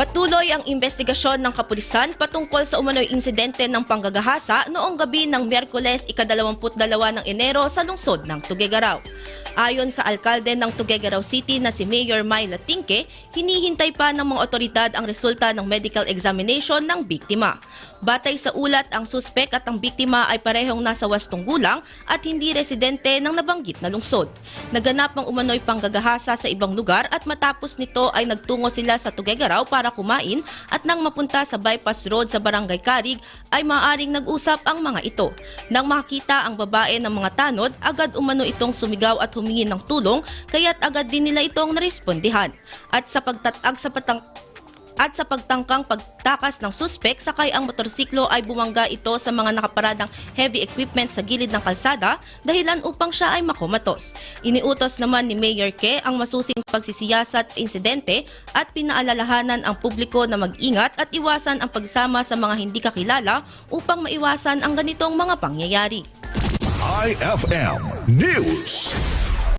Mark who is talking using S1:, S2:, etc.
S1: Patuloy ang investigasyon ng kapulisan patungkol sa umano'y insidente ng panggagahasa noong gabi ng Miyerkules ika-22 ng Enero sa lungsod ng Tuguegarao. Ayon sa alkalde ng Tuguegarao City na si Mayor Myla Tinke, hinihintay pa ng mga otoridad ang resulta ng medical examination ng biktima. Batay sa ulat, ang suspek at ang biktima ay parehong nasa wastong gulang at hindi residente ng nabanggit na lungsod. Naganap ang umano'y panggagahasa sa ibang lugar at matapos nito ay nagtungo sila sa Tuguegarao para kumain at nang mapunta sa bypass road sa Barangay Karig ay maaring nag-usap ang mga ito. Nang makita ang babae ng mga tanod, agad umano itong sumigaw at humingi ng tulong kaya't agad din nila itong narespondihan. At sa pagtatag sa patang at sa pagtangkang pagtakas ng suspek, sakay ang motorsiklo ay bumangga ito sa mga nakaparadang heavy equipment sa gilid ng kalsada dahilan upang siya ay makomatos. Iniutos naman ni Mayor Ke ang masusing pagsisiyasat sa insidente at pinaalalahanan ang publiko na mag-ingat at iwasan ang pagsama sa mga hindi kakilala upang maiwasan ang ganitong mga pangyayari.
S2: IFM News.